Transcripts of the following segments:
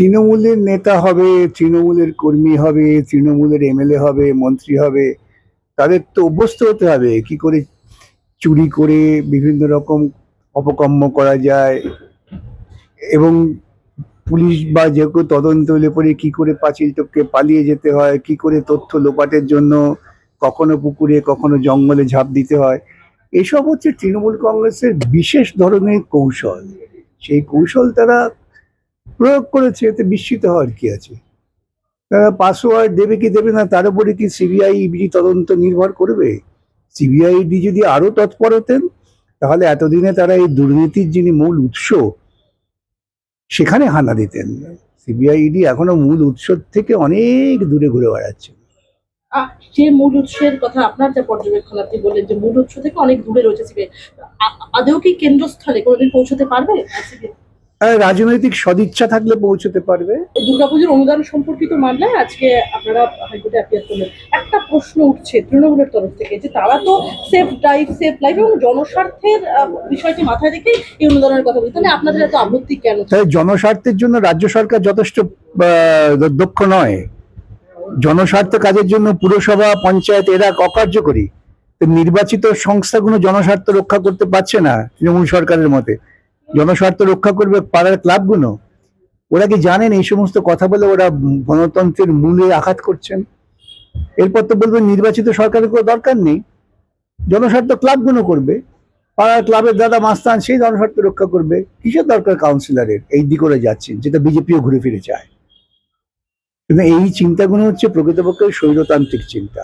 তৃণমূলের নেতা হবে, তৃণমূলের কর্মী হবে, তৃণমূলের এমএলএ হবে, মন্ত্রী হবে, তাদের তো অভ্যস্ত হতে হবে। কি করে চুরি করে বিভিন্ন রকম অপকর্ম করা যায়? এবং পুলিশ বা যে কেউ তদন্ত হলে পরে কি করে পাঁচিল টপকে পালিয়ে যেতে হয়? কি করে তথ্য লোপাটের জন্য কখনো পুকুরে, কখনো জঙ্গলে ঝাঁপ দিতে হয়? এসব হচ্ছে তৃণমূল কংগ্রেসের বিশেষ ধরনের কৌশল। সেই কৌশল তারা প্রয়োগ করেছে, এতে বিস্মিত হওয়ার কি আছে? তারা পাসওয়ার্ড দেবে কি দেবে না, তার উপরে কি সিবিআই ইডি তদন্ত নির্ভর করবে? সিবিআই ইডি যদি আরও তৎপর হতেন, তাহলে এতদিনে তারা এই দুর্নীতির যিনি মূল উৎস, সেখানে হানা দিতেন। সিবিআই ইডি এখনও মূল উৎস থেকে অনেক দূরে ঘুরে বেড়াচ্ছে। যে মূল উৎসের কথা আপনার যা পর্যবেক্ষণ আপনি বললেন যে মূল উৎস থেকে অনেক দূরে রয়েছে সিবিআই আদৌ কি কেন্দ্রস্থলে কোনোদিন পৌঁছতে পারবে? রাজনৈতিক সদিচ্ছা থাকলে পৌঁছতে পারবে। দুর্গাপুজোর অনুদান সম্পর্কিত মামলায় আজকে আপনারা হাইকোর্টে অ্যাপিয়ার করলেন। একটা প্রশ্ন উঠছে তৃণমূলের তরফ থেকে যে তারা তো সেফ ড্রাইভ সেফ লাইফ এবং জনস্বার্থের বিষয়টি মাথায় রেখে এই অনুদানের কথা বলি তাহলে আপনাদের এত আপত্তি কেন? তাই জনস্বার্থের জন্য রাজ্য সরকার যথেষ্ট আহ, দক্ষ নয়। জনস্বার্থ কাজের জন্য পুরসভা পঞ্চায়েত এরা অকার্যকরী। তো নির্বাচিত সংস্থাগুলো জনস্বার্থ রক্ষা করতে পারছে না তৃণমূল সরকারের মতে। জনস্বার্থ রক্ষা করবে পাড়ার ক্লাবগুলো? ওরা কি জানেন এই সমস্ত কথা বলে ওরা গণতন্ত্রের মূলে আঘাত করছেন? এরপর তো বলবেন নির্বাচিত সরকারের কোনো দরকার নেই। জনস্বার্থ ক্লাবগুলো করবে। পাড়ার ক্লাবের দাদা মাস্তান সেই জনস্বার্থ রক্ষা করবে। কিসের দরকার কাউন্সিলরের এই দিক করে যাচ্ছেন, যেটা বিজেপিও ঘুরে ফিরে চায়? কিন্তু এই চিন্তাগুলো হচ্ছে প্রকৃতপক্ষে স্বৈরতান্ত্রিক চিন্তা।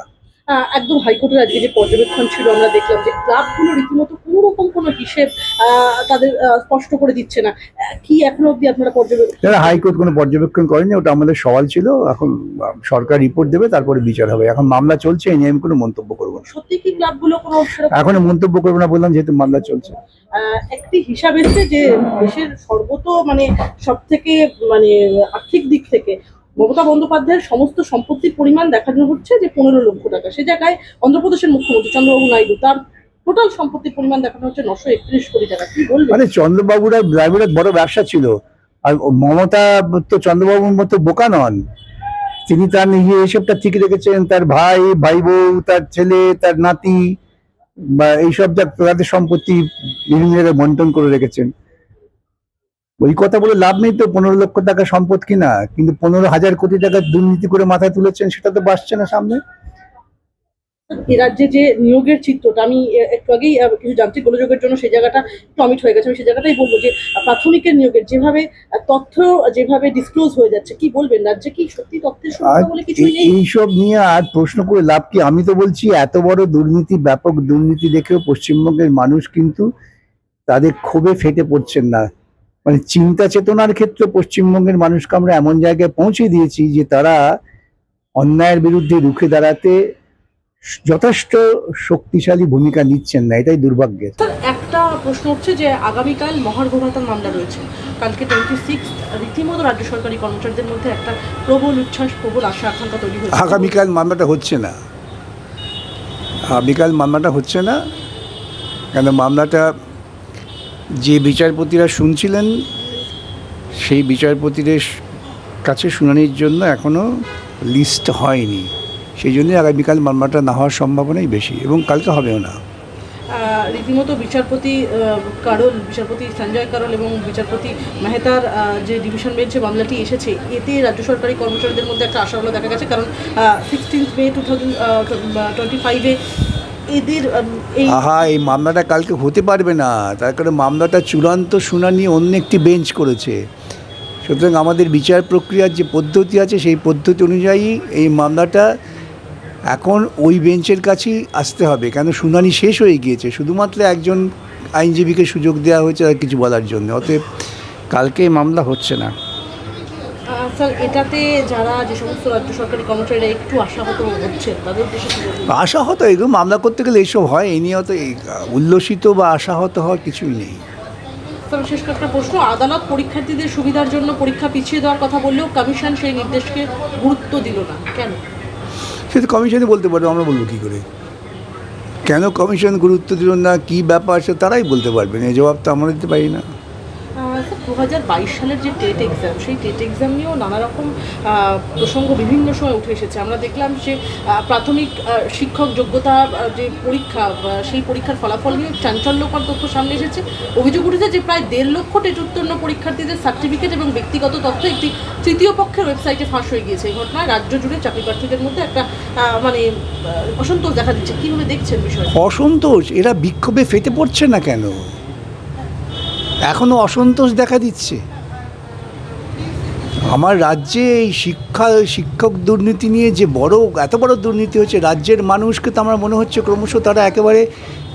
একদম হাইকোর্টের আজকে যে পর্যবেক্ষণ ছিল, আমরা দেখলাম যে ক্লাবগুলো রীতিমতো কোনো রকম কোনো হিসেব তাদের স্পষ্ট করে দিচ্ছে না। কি এখনও অব্দি আপনারা পর্যবেক্ষণ হাইকোর্ট কোনো পর্যবেক্ষণ করেনি ওটা আমাদের সওয়াল ছিল। এখন সরকার রিপোর্ট দেবে তারপরে বিচার হবে। এখন মামলা চলছে এই নিয়ে আমি কোনো মন্তব্য করব না। সত্যি কি ক্লাবগুলো কোনো সেরকম এখনও মন্তব্য করব না বললাম যেহেতু মামলা চলছে। একটি হিসাব এসছে যে দেশের সর্বত মানে সব থেকে মানে আর্থিক দিক থেকে মমতা বন্দ্যোপাধ্যায়ের সমস্ত সম্পত্তির পরিমাণ দেখানো হচ্ছে যে পনেরো লক্ষ টাকা। সে জায়গায় অন্ধ্রপ্রদেশের মুখ্যমন্ত্রী চন্দ্রবাবু নাইডু তার টোটাল সম্পত্তির পরিমাণ দেখানো হচ্ছে নশো একত্রিশ কোটি টাকা। কি বলবেন? মানে চন্দ্রবাবুরা ড্রাইভারের বড় ব্যবসা ছিল। আর মমতা তো চন্দ্রবাবুর মতো বোকা নন। তিনি তার নিজে এসবটা ঠিক রেখেছেন, তার ভাই ভাই বউ, তার ছেলে, তার নাতি, বা এইসব যা তাদের সম্পত্তি বিভিন্ন জায়গায় বন্টন করে রেখেছেন। ওই কথা বলে লাভ নেই তো, পনেরো লক্ষ টাকা সম্পদ কিনা? কিন্তু পনেরো হাজার কোটি টাকা দুর্নীতি করে মাথায় তুলেছেন, সেটা তো বাসছে না সামনে। এ রাজ্যে যে নিয়োগের চিত্রটা আমি একটু আগেই কিছু যান্ত্রিক গোলযোগের জন্য সেই জায়গাটা টমিট হয়ে গেছে। আমি সেই জায়গাটাই বলব যে প্রাথমিকের নিয়োগের যেভাবে তথ্য যেভাবে ডিসক্লোজ হয়ে যাচ্ছে কি বলবেন? রাজ্যে কি সত্যি তথ্যের বলে কিছু এই- নেই এইসব নিয়ে আর প্রশ্ন করে লাভ কি? আমি তো বলছি এত বড় দুর্নীতি ব্যাপক দুর্নীতি দেখেও পশ্চিমবঙ্গের মানুষ কিন্তু তাদের ক্ষোভে ফেটে পড়ছেন না। মানে চিন্তা চেতনার ক্ষেত্রে পশ্চিমবঙ্গের মানুষকে আমরা এমন জায়গায় পৌঁছে দিয়েছি যে তারা অন্যায়ের বিরুদ্ধে রুখে দাঁড়াতে যথেষ্ট শক্তিশালী ভূমিকা নিচ্ছেন না এটাই দুর্ভাগ্যের। একটা প্রশ্ন হচ্ছে যে আগামীকাল মহার্ঘভাতার মামলা রয়েছে। কালকে টোয়েন্টি সিক্স রীতিমতো রাজ্য সরকারি কর্মচারীদের মধ্যে একটা প্রবল উচ্ছ্বাস প্রবল আশা আকাঙ্ক্ষা তৈরি আগামীকাল মামলাটা হচ্ছে না। আগামীকাল মামলাটা হচ্ছে না কেন মামলাটা যে বিচারপতিরা শুনছিলেন সেই বিচারপতিদের কাছে শুনানির জন্য এখনও লিস্ট হয়নি। সেই জন্যই আগামীকাল মামলাটা না হওয়ার সম্ভাবনাই বেশি এবং কালকে হবেও না। রীতিমতো বিচারপতি কারোল বিচারপতি সঞ্জয় কারোল এবং বিচারপতি মেহতার যে ডিভিশন বেঞ্চে মামলাটি এসেছে এতে রাজ্য সরকারি কর্মচারীদের মধ্যে একটা আশা হলো দেখা গেছে। কারণ sixteenth May two thousand twenty ফাইভে এদের এই এই মামলাটা কালকে হতে পারবে না। তার কারণে মামলাটা চূড়ান্ত শুনানি অন্য একটি বেঞ্চ করেছে। সুতরাং আমাদের বিচার প্রক্রিয়ার যে পদ্ধতি আছে সেই পদ্ধতি অনুযায়ী এই মামলাটা এখন ওই বেঞ্চের কাছেই আসতে হবে কেন শুনানি শেষ হয়ে গিয়েছে। শুধুমাত্র একজন আইনজীবীকে সুযোগ দেওয়া হয়েছে আর কিছু বলার জন্য অতএব কালকে মামলা হচ্ছে না। স্যার এটাতে যারা যে সমস্ত রাজ্য সরকারি কর্মচারীরা একটু আশাহত হচ্ছে তাদের? আশাহত এগুলো মামলা করতে গেলে এইসব হয় এই নিয়ে অত উল্লসিত বা আশাহত হওয়ার কিছুই নেই। তবে শেষ একটা প্রশ্ন। আদালত পরীক্ষার্থীদের সুবিধার জন্য পরীক্ষা পিছিয়ে দেওয়ার কথা বললেও কমিশন সেই নির্দেশকে গুরুত্ব দিল না। কেন? সে তো বলতে পারবে, আমরা বলব কী করে? কেন কমিশন গুরুত্ব দিল না, কী ব্যাপার সে তারাই বলতে পারবেন এই জবাব তো আমরা দিতে পারি না। দু হাজার বাইশ সালের যে টেট এক্সাম সেই টেট এক্সাম নিয়েও নানা রকম প্রসঙ্গ বিভিন্ন সময় উঠে এসেছে। আমরা দেখলাম যে প্রাথমিক শিক্ষক যোগ্যতা যে পরীক্ষা সেই পরীক্ষার ফলাফল নিয়ে চাঞ্চল্যকর তথ্য সামনে এসেছে। অভিযোগ উঠেছে যে প্রায় দেড় লক্ষ টেট উত্তীর্ণ পরীক্ষার্থীদের সার্টিফিকেট এবং ব্যক্তিগত তথ্য একটি তৃতীয় পক্ষের ওয়েবসাইটে ফাঁস হয়ে গিয়েছে। এই ঘটনায় রাজ্য জুড়ে চাকরি প্রার্থীদের মধ্যে একটা মানে অসন্তোষ দেখা দিচ্ছে। দেখছেন বিষয়টা? অসন্তোষ? এরা বিক্ষোভে ফেটে পড়ছে না কেন? এখনও অসন্তোষ দেখা দিচ্ছে। আমার রাজ্যে এই শিক্ষা, শিক্ষক দুর্নীতি নিয়ে যে বড়, এত বড় দুর্নীতি হচ্ছে, রাজ্যের মানুষকে তো আমার মনে হচ্ছে ক্রমশ তারা একেবারে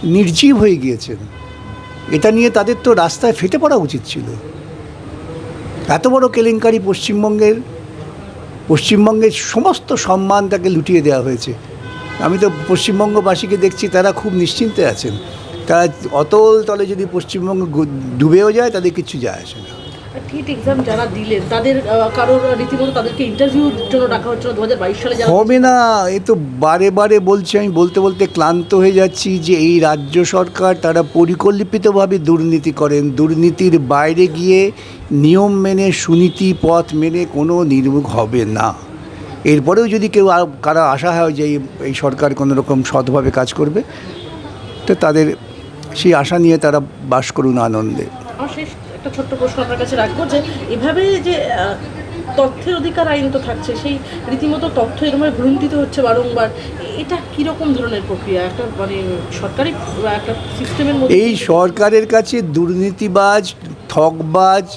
নির্জীব হয়ে গিয়েছেন। এটা নিয়ে তাদের তো রাস্তায় ফেটে পড়া উচিত ছিল। এত বড় কেলেঙ্কারি পশ্চিমবঙ্গের পশ্চিমবঙ্গের সমস্ত সম্মান তাকে লুটিয়ে দেওয়া হয়েছে। আমি তো পশ্চিমবঙ্গবাসীকে দেখছি, তারা খুব নিশ্চিন্তে আছেন। তারা অতল তলে যদি পশ্চিমবঙ্গ ডুবেও যায়, তাদের কিছু যায় আসে না। টিট এক্সাম যারা দিলেন তাদের কারোর রীতিমতো তাদেরকে ইন্টারভিউর জন্য ডাকা হচ্ছিল দু হাজার বাইশ সালে যারা হবে না এ তো বারে বারে বলছি আমি বলতে বলতে ক্লান্ত হয়ে যাচ্ছি যে এই রাজ্য সরকার তারা পরিকল্পিতভাবে দুর্নীতি করেন। দুর্নীতির বাইরে গিয়ে নিয়ম মেনে সুনীতি পথ মেনে কোনো নির্মুখ হবে না। এরপরেও যদি কেউ কারা আশা হয় যে এই- সরকার কোনো রকম সৎভাবে কাজ করবে তো তাদের সেই আশা নিয়ে তারা বাস করুন আনন্দে। একটা ছোট্ট প্রশ্ন আপনার কাছে রাখব যে এভাবে যে তথ্যের অধিকার আইন তো থাকছে, সেই রীতিমতো তথ্য এরকম ভ্রুণ্ঠিত হচ্ছে বারংবার, এটা কীরকম ধরনের প্রক্রিয়া? একটা মানে সরকারি একটা সিস্টেমের মধ্যে এই সরকারের কাছে দুর্নীতিবাজ ঠকবাজ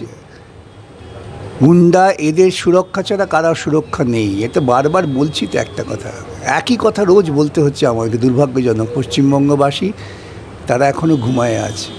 গুন্ডা, এদের সুরক্ষা ছাড়া কারা সুরক্ষা নেই। এটা বারবার বলছি তো একটা কথা। একই কথা রোজ বলতে হচ্ছে আমাকে, দুর্ভাগ্যজনক। পশ্চিমবঙ্গবাসী, তারা এখনও ঘুমায় আছে।